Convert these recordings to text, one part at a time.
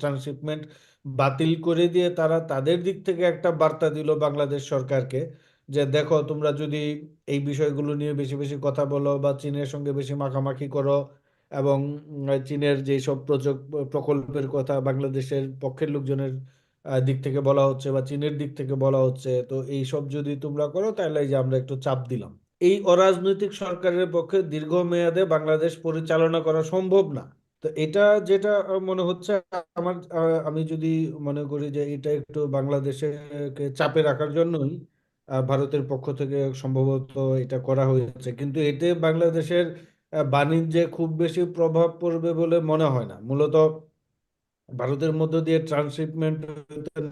Transshipment বাতিল করে দিয়ে তারা তাদের দিক থেকে একটা বার্তা দিল বাংলাদেশ সরকারকে যে দেখো, তোমরা যদি এই বিষয়গুলো নিয়ে বেশি বেশি কথা বলো বা চীনের সঙ্গে বেশি মাখামাখি করো এবং চীনের যেসব প্রজেক্ট প্রকল্পের কথা বাংলাদেশের পক্ষের লোকজনের দিক থেকে বলা হচ্ছে বা চীনের দিক থেকে বলা হচ্ছে, তো এই সব যদি তোমরা করো তাহলে এই যে আমরা একটু চাপ দিলাম। এই অরাজনৈতিক সরকারের পক্ষে দীর্ঘমেয়াদে বাংলাদেশ পরিচালনা করা সম্ভব না। তো এটা যেটা মনে হচ্ছে আমার আমি যদি মনে করি যে এটা একটু বাংলাদেশকে চাপে রাখার জন্যই ভারতের পক্ষ থেকে সম্ভবত এটা করা হয়েছে। কিন্তু এতে বাংলাদেশের বাণিজ্যে খুব বেশি প্রভাব পড়বে বলে মনে হয় না। মূলত ভারতের মধ্য দিয়ে ট্রান্সশিপমেন্ট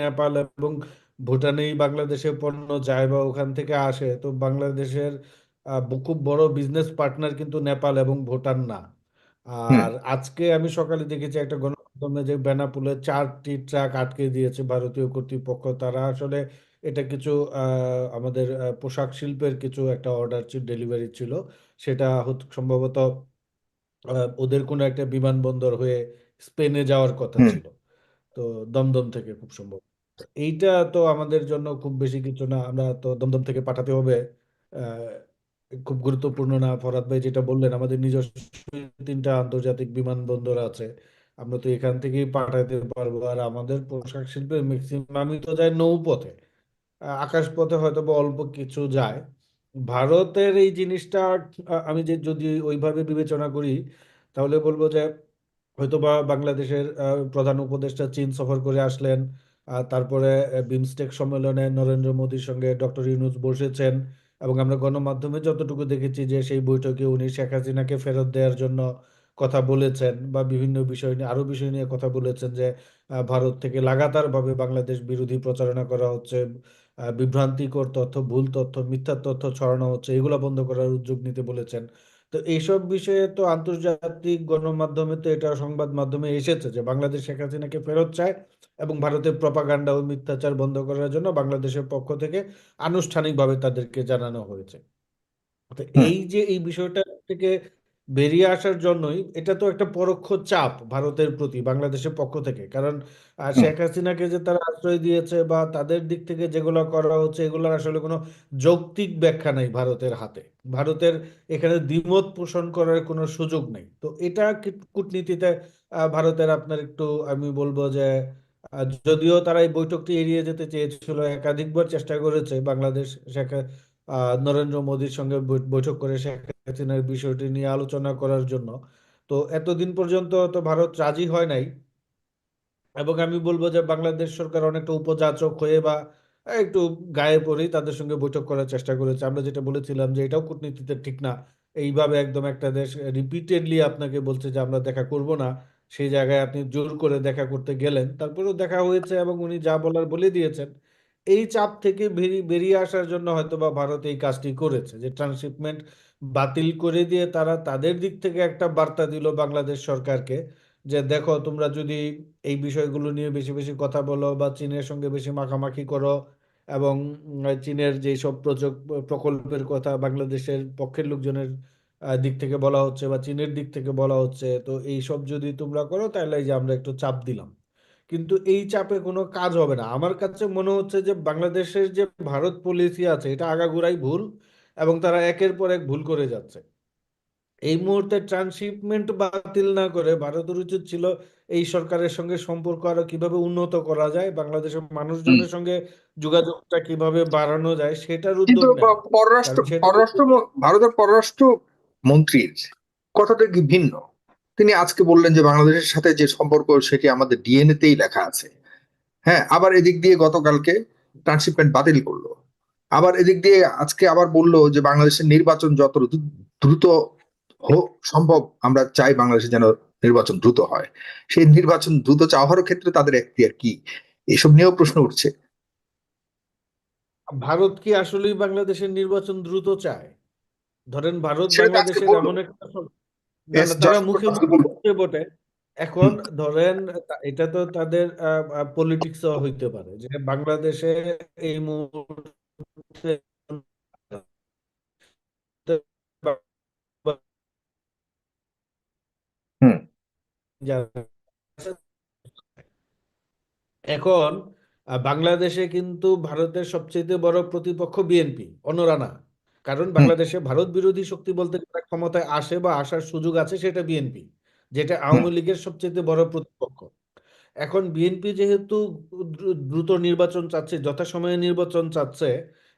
নেপাল এবং ভুটানেই বাংলাদেশে পণ্য যায় বা ওখান থেকে আসে, তো বাংলাদেশের খুব বড় বিজনেস পার্টনার কিন্তু নেপাল এবং ভুটান না। আর আজকে আমি সকালে দেখেছি একটা গণমাধ্যমে যে বেনাপোলে চারটি ট্রাক আটকে দিয়েছে ভারতীয় কর্তৃপক্ষ। তারা আসলে এটা কিছু আহ, আমাদের পোশাক শিল্পের কিছু একটা অর্ডার ছিল ডেলিভারি ছিল। সেটা সম্ভবত ওদের কোনো একটা বিমানবন্দর হয়ে স্পেনে যাওয়ার কথা ছিল। তো দমদম থেকে খুব সম্ভব। এইটা তো আমাদের জন্য খুব বেশি কিছু না। আমরা তো দমদম থেকে পাঠাতে হবে আহ, খুব গুরুত্বপূর্ণ না ফরহাদ ভাই যেটা বললেন আমাদের নিজস্ব তিনটা আন্তর্জাতিক বিমানবন্দর আছে। আমরা তো এখান থেকেই পাঠাতে পারব। আর আমাদের পোশাক শিল্পের ম্যাক্সিমামই তো যায় নৌপথে। আহ, আকাশপথে হয়তো বা অল্প কিছু যায়। ভারতের এই জিনিসটা আমি যে যদি ওইভাবে বিবেচনা করি তাহলে বলব যে হয়তোবা বাংলাদেশের আহ, প্রধান উপদেষ্টা চীন সফর করে আসলেন। তারপরে বিমস্টেক সম্মেলনে নরেন্দ্র মোদীর সঙ্গে ডক্টর ইউনূস বসেছেন। এবং আমরা গণমাধ্যমে যতটুকু দেখেছি যে সেই বৈঠকে উনি শেখ হাসিনাকে ফেরত দেওয়ার জন্য কথা বলেছেন বা বিভিন্ন বিষয় নিয়ে, আরও বিষয় নিয়ে কথা বলেছেন যে ভারত থেকে লাগাতারভাবে বাংলাদেশ বিরোধী প্রচারণা করা হচ্ছে বিভ্রান্তিকর তথ্য, ভুল তথ্য, মিথ্যা তথ্য ছড়ানো হচ্ছে, এগুলো বন্ধ করার উদ্যোগ নিতে বলেছেন। তো এইসব বিষয়ে তো আন্তর্জাতিক গণমাধ্যমে তো এটা সংবাদ মাধ্যমে এসেছে যে বাংলাদেশ শেখ হাসিনাকে ফেরত চায় এবং ভারতের প্রপাগান্ডা ও মিথ্যাচার বন্ধ করার জন্য বাংলাদেশের পক্ষ থেকে আনুষ্ঠানিকভাবে তাদেরকে জানানো হয়েছে। তো এই যে এই বিষয়টা থেকে বেরিয়ে আসার জন্যই এটা তো একটা পরোক্ষ চাপ ভারতের প্রতি বাংলাদেশের পক্ষ থেকে। কারণ শেখ হাসিনাকে যে তারা আশ্রয় দিয়েছে বা তাদের দিক থেকে যেগুলো করা হচ্ছে এগুলোর আসলে কোনো যৌক্তিক ব্যাখ্যা নেই ভারতের হাতে। ভারতের এখানে দ্বিমত পোষণ করার কোনো সুযোগ নেই। তো এটা কূটনীতিতে আহ, ভারতের আপনার একটু আমি বলব যে যদিও তারা এই বৈঠকটি এড়িয়ে যেতে চেয়েছিল একাধিকবার চেষ্টা করেছে বাংলাদেশ শেখ আহ, নরেন্দ্র মোদীর সঙ্গে বৈঠক করে শেখ হাসিনার বিষয়টি নিয়ে আলোচনা করার জন্য। তো এতদিন পর্যন্ত তো ভারত রাজি হয় নাই। এবং আমি বলব যে বাংলাদেশ সরকার অনেকটা উপযাচক হয়ে বা একটু গায়ে পড়েই তাদের সঙ্গে বৈঠক করার চেষ্টা করেছে। আমরা যেটা বলেছিলাম যে এটাও কূটনীতিতে ঠিক না। এইভাবে একদম একটা দেশ রিপিটেডলি আপনাকে বলছে যে আমরা দেখা করব না। সেই জায়গায় আপনি জোর করে দেখা করতে গেলেন। তারপরেও দেখা হয়েছে এবং উনি যা বলার বলে দিয়েছেন। এই চাপ থেকে বেরিয়ে আসার জন্য হয়তো বা ভারত এই কাজটি করেছে যে ট্রান্সশিপমেন্ট বাতিল করে দিয়ে তারা তাদের দিক থেকে একটা বার্তা দিল বাংলাদেশ সরকারকে যে দেখো তোমরা যদি এই বিষয়গুলো নিয়ে বেশি বেশি কথা বলো বা চীনের সঙ্গে বেশি মাখামাখি করো এবং চীনের যেসব প্রজেক্ট প্রকল্পের কথা বাংলাদেশের পক্ষের লোকজনের দিক থেকে বলা হচ্ছে বা চীনের দিক থেকে বলা হচ্ছে, তো এই সব যদি তোমরা করো তাহলে এই যে আমরা একটু চাপ দিলাম। কিন্তু এই চাপে কোনো কাজ হবে না। আমার কাছে মনে হচ্ছে যে বাংলাদেশের যে ভারত পলিসি আছে এটা আগাগোড়াই ভুল এবং তারা একের পর এক ভুল করে যাচ্ছে। এই মুহূর্তে ট্রান্সশিপমেন্ট বাতিল না করে ভারতের উচিত ছিল এই সরকারের সঙ্গে সম্পর্ক আরও কীভাবে উন্নত করা যায় বাংলাদেশের মানুষজনের সঙ্গে যোগাযোগটা কীভাবে বাড়ানো যায় সেটার উদ্যোগ পররাষ্ট্র পররাষ্ট্র ভারতের পররাষ্ট্র মন্ত্রীর কথাটা কি ভিন্ন? তিনি আজকে বললেন যে বাংলাদেশের সাথে যে সম্পর্ক সেটি আমাদের ডিএনএ তেই লেখা আছে। হ্যাঁ আবার এদিক দিয়ে গতকালকে ট্রান্সশিপমেন্ট বাতিল করল। আবার এদিক দিয়ে আজকে আবার বলল যে বাংলাদেশের নির্বাচন যত দ্রুত হোক সম্ভব আমরা চাই বাংলাদেশে যেন নির্বাচন দ্রুত হয়। সেই নির্বাচন দ্রুত চাওয়ার ক্ষেত্রে তাদের এখতিয়ার কি? এসব নিয়েও প্রশ্ন উঠছে। ভারত কি আসলেই বাংলাদেশের নির্বাচন দ্রুত চায়? ধরেন ভারত বাংলাদেশের এমন একটা তারা মুখে মুখে বটে। এখন ধরেন এটা তো তাদের পলিটিক্স হইতে পারে যে বাংলাদেশে এই মুহূর্তে এখন বাংলাদেশে কিন্তু ভারতের সবচেয়ে বড় প্রতিপক্ষ বিএনপি অন্যরা না কারণ বাংলাদেশে ভারত বিরোধী শক্তি বলতে যারা ক্ষমতায় আসে বা আসার সুযোগ আছে সেটা বিএনপি যেটা আওয়ামী লীগের সবচেয়ে বড় প্রতিপক্ষ। এখন বিএনপি যেহেতু দ্রুত নির্বাচন চাচ্ছে যথাসময়ে নির্বাচন চাচ্ছে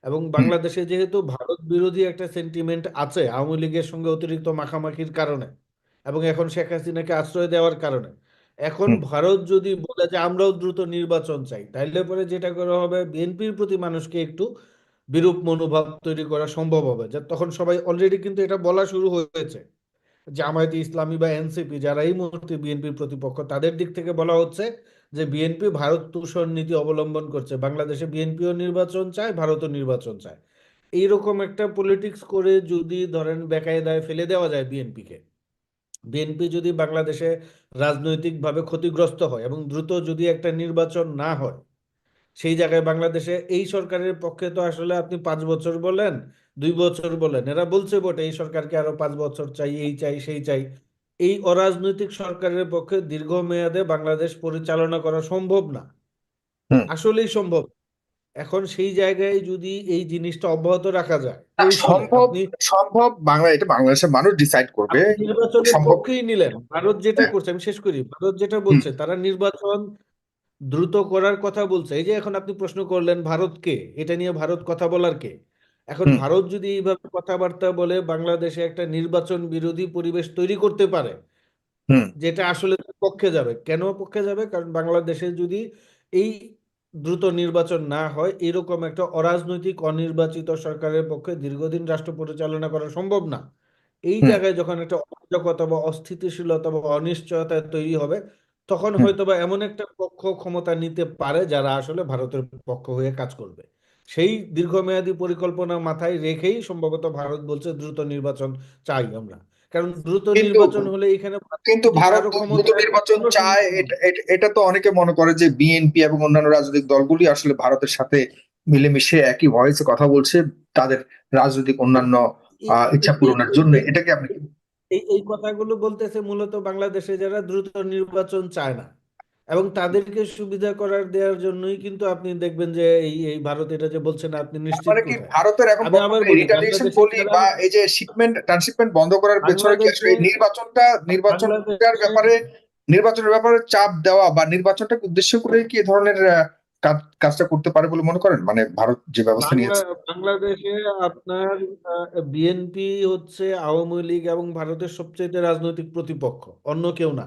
এবং বাংলাদেশে যেহেতু ভারত বিরোধী একটা সেন্টিমেন্ট আছে আওয়ামী লীগের সঙ্গে অতিরিক্ত মাখামাখির কারণে এবং এখন শেখ হাসিনাকে আশ্রয় দেওয়ার কারণে এখন ভারত যদি বলে যে আমরাও দ্রুত নির্বাচন চাই তাইলে পরে যেটা করা হবে বিএনপির প্রতি মানুষকে একটু বিরূপ মনোভাব তৈরি করা সম্ভব হবে। যে তখন সবাই অলরেডি কিন্তু এটা বলা শুরু হয়েছে। জামায়াতে ইসলামী বা এনসিপি যারা এই মুহূর্তে বিএনপির প্রতিপক্ষ, তাদের দিক থেকে বলা হচ্ছে যে বিএনপি ভারত তুষর নীতি অবলম্বন করছে। বাংলাদেশে বিএনপিও নির্বাচন চায়, ভারতও নির্বাচন চায়। এইরকম একটা পলিটিক্স করে যদি ধরেন বেকায়দায় ফেলে দেওয়া যায় বিএনপিকে, বিএনপি যদি বাংলাদেশে রাজনৈতিকভাবে ক্ষতিগ্রস্ত হয় এবং দ্রুত যদি একটা নির্বাচন না হয় সেই জায়গায় বাংলাদেশে এই সরকারের পক্ষে তো আসলে আপনি পাঁচ বছর বলেন দুই বছর বলেন এরা বলছে বটে এই সরকারকে আরও পাঁচ বছর চাই এই চাই সেই চাই। এই অরাজনৈতিক সরকারের পক্ষে দীর্ঘমেয়াদে বাংলাদেশ পরিচালনা করা সম্ভব না। আসলেই সম্ভব। এখন সেই জায়গায় যদি এই জিনিসটা অব্যাহত রাখা যায় সম্ভব সম্ভব বাংলা এটা বাংলাদেশের মানুষ ডিসাইড করবে। নির্বাচনের পক্ষেই নিলেন। ভারত যেটা হ্যাঁ। করছে আমি শেষ করি ভারত যেটা বলছে তারা নির্বাচন দ্রুত করার কথা বলছে। এই যে এখন আপনি প্রশ্ন করলেন ভারতকে এটা নিয়ে ভারত কথা বলার কে? এখন ভারত যদি এইভাবে কথাবার্তা বলে বাংলাদেশে একটা নির্বাচন বিরোধী পরিবেশ তৈরি করতে পারে যেটা আসলে পক্ষে যাবে। কেন পক্ষে যাবে? কারণ বাংলাদেশে যদি এই দ্রুত নির্বাচন না হয় এরকম একটা অরাজনৈতিক অনির্বাচিত সরকারের পক্ষে দীর্ঘদিন রাষ্ট্র পরিচালনা করা সম্ভব না। এই জায়গায় যখন একটা অরাজকতা বা অস্থিতিশীলতা বা অনিশ্চয়তা তৈরি হবে তখন হয়তো বা এমন একটা পক্ষ ক্ষমতা নিতে পারে যারা আসলে ভারতের পক্ষ হয়ে কাজ করবে। সেই দীর্ঘমেয়াদী পরিকল্পনা মাথায় রেখেই সম্ভবত ভারত বলছে দ্রুত নির্বাচন চাই আমরা। কারণ দ্রুত নির্বাচন হলে এখানে কিন্তু ভারত দ্রুত নির্বাচন চায় এটা তো অনেকে মনে করে যে বিএনপি এবং অন্যান্য রাজনৈতিক দলগুলি আসলে ভারতের সাথে মিলেমিশে একই ভয়েসে কথা বলছে তাদের রাজনৈতিক অন্যান্য আহ, ইচ্ছা পূরণের জন্য। এটাকে আপনি এই এই কথাগুলো বলতেছে মূলত বাংলাদেশে যারা দ্রুত নির্বাচন চায় না। এবং তাদেরকে সুবিধা করার দেওয়ার জন্যই কিন্তু আপনি দেখবেন যে এই এই ভারত এটা যে বলছেন আপনি নিশ্চিত মানে কি ভারতের এখন রিটালিয়েশন পলি বা এই যে শিপমেন্ট ট্রান্সশিপমেন্ট বন্ধ করার পেছনে কি নির্বাচনটা নির্বাচনটার ব্যাপারে নির্বাচনের ব্যাপারে চাপ দেওয়া বা নির্বাচনটাকে উদ্দেশ্য করে কি ধরনের কাজটা করতে পারে বলে মনে করেন? মানে ভারত যে ব্যবস্থা নিয়েছে। বাংলাদেশে আপনার বিএনপি হচ্ছে আওয়ামী লীগ এবং ভারতের সবচেয়ে রাজনৈতিক প্রতিপক্ষ অন্য কেউ না।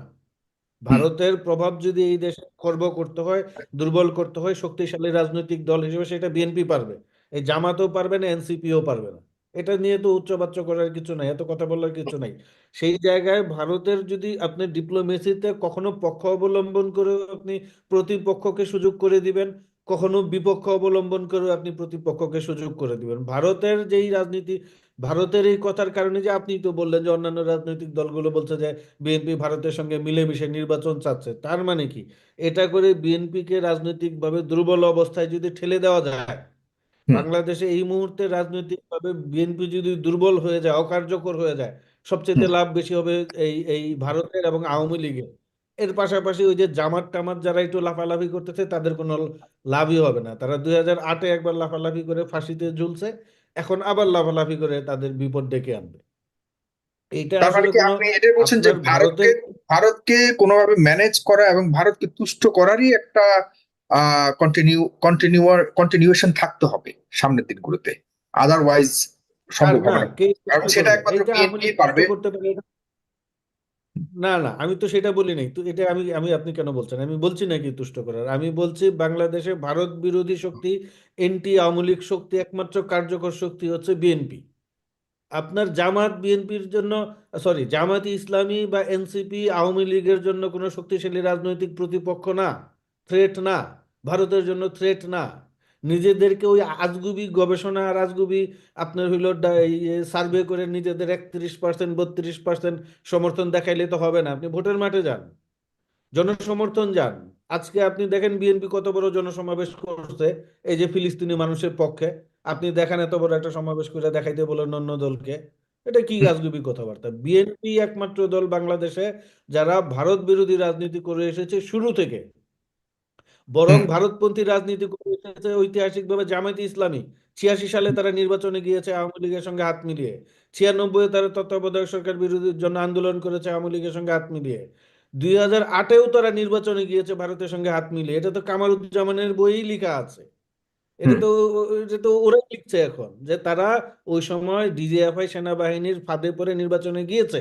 ভারতের প্রভাব যদি এই দেশে খর্ব করতে হয় দুর্বল করতে হয় শক্তিশালী রাজনৈতিক দল হিসেবে সেটা বিএনপি পারবে। এই জামাতও পারবে না এনসিপিও পারবে না। এটা নিয়ে তো উচ্চবাচ্য করার কিছু নাই, এত কথা বলার কিছু নাই। সেই জায়গায় ভারতের যদি আপনি ডিপ্লোমেসিতে কখনো পক্ষ অবলম্বন করে আপনি প্রতিপক্ষকে সুযোগ করে দিবেন, কখনো বিপক্ষ অবলম্বন করে আপনি প্রতিপক্ষকে সুযোগ করে দিবেন। ভারতের যেই রাজনীতি, ভারতের এই কথার কারণে যে আপনি তো বললেন যে অন্যান্য রাজনৈতিক দলগুলো বলছে যে বিএনপি ভারতের সঙ্গে মিলেমিশে নির্বাচন চাচ্ছে, তার মানে কি? এটা করে বিএনপিকে রাজনৈতিকভাবে দুর্বল অবস্থায় যদি ঠেলে দেওয়া যায় বাংলাদেশে এই মুহূর্তে রাজনৈতিকভাবে বিএনপি যদি দুর্বল হয়ে যায় অকার্যকর হয়ে যায় সবচেয়ে লাভ বেশি হবে এই এই ভারতের এবং আওয়ামী লীগের। এর পাশাপাশি ওই যে জামাত টামাত যারা একটু লাফালাফি করতেছে তাদের কোনো লাভই হবে না। তারা দুই হাজার আটে একবার লাফালাফি করে ফাঁসিতে ঝুলছে এখন আবার লাফালাফি করে তাদের বিপদ ডেকে আনবে। মানে আসলে আপনি এটাই বলছেন যে ভারতকে ভারতের ভারতকে কোনোভাবে ম্যানেজ করা এবং ভারতকে তুষ্ট করারই একটা কন্টিনিউ কন্টিনিউয়ার কন্টিনিউয়েশন থাকতে হবে সামনের দিনগুলোতে। আদারওয়াইজ সম্ভব না। হবে না কারণ সেটা একমাত্র বিএনপি পারবে। না না আমি তো সেটা বলি নাই। এটা আমি আমি আপনি কেন বলছেন? আমি বলছি নাকি তুষ্ট করার? আমি বলছি বাংলাদেশে ভারত বিরোধী শক্তি এন্টি আওয়ামী লীগ শক্তি একমাত্র কার্যকর শক্তি হচ্ছে বিএনপি। আপনার জামাত বিএনপির জন্য সরি জামাত ইসলামী বা এনসিপি আওয়ামী লীগের জন্য কোনো শক্তিশালী রাজনৈতিক প্রতিপক্ষ না থ্রেট না। ভারতের জন্য থ্রেট না। নিজেদেরকে ওই আজগুবি গবেষণা আর আজগুবি আপনার হইল সার্ভে করে নিজেদের একত্রিশ পার্সেন্ট বত্রিশ পার্সেন্ট সমর্থন দেখাইলে তো হবে না। আপনি ভোটের মাঠে যান, জনসমর্থন যান। আজকে আপনি দেখেন বিএনপি কত বড় জনসমাবেশ করছে, এই যে ফিলিস্তিনি মানুষের পক্ষে। আপনি দেখেন এত বড় একটা সমাবেশ করে দেখাইতে বলেন অন্য দলকে। এটা কি রাজনৈতিক কথাবার্তা? বিএনপি একমাত্র দল বাংলাদেশে যারা ভারত বিরোধী রাজনীতি করে এসেছে শুরু থেকে। বরং ভারতপন্থী রাজনীতি করে এসেছে ঐতিহাসিকভাবে জামায়াতে ইসলামী। ছিয়াশি সালে তারা নির্বাচনে গিয়েছে আওয়ামী লীগের সঙ্গে হাত মিলিয়ে। ছিয়ানব্বই তারা তত্ত্বাবধায়ক সরকার বিরোধীর জন্য আন্দোলন করেছে আওয়ামী লীগের সঙ্গে হাত মিলিয়ে। দুই হাজার আটেও তারা নির্বাচনে গিয়েছে ভারতের সঙ্গে হাত মিলিয়ে। এটা তো কামারুজ্জামানের বইয়েই লেখা আছে। এটা তো এটা তো ওরাই লিখছে এখন যে তারা ওই সময় ডিজিএফআই সেনাবাহিনীর ফাঁদে পড়ে নির্বাচনে গিয়েছে।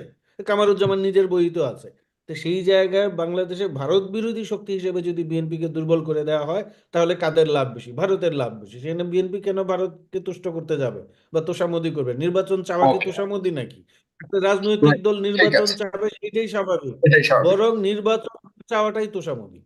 কামারুজ্জামান নিজের বই তো আছে। তো সেই জায়গায় বাংলাদেশে ভারত বিরোধী শক্তি হিসেবে যদি বিএনপিকে দুর্বল করে দেওয়া হয় তাহলে কাদের লাভ বেশি? ভারতের লাভ বেশি। সেখানে বিএনপি কেন ভারতকে তুষ্ট করতে যাবে বা তোষামোদি করবে? নির্বাচন চাওয়া কি. তোষামোদি নাকি? রাজনৈতিক দল নির্বাচন। চাবে সেটাই স্বাভাবিক। স্বাভাবিক। বরং নির্বাচন চাওয়াটাই তোষামোদি।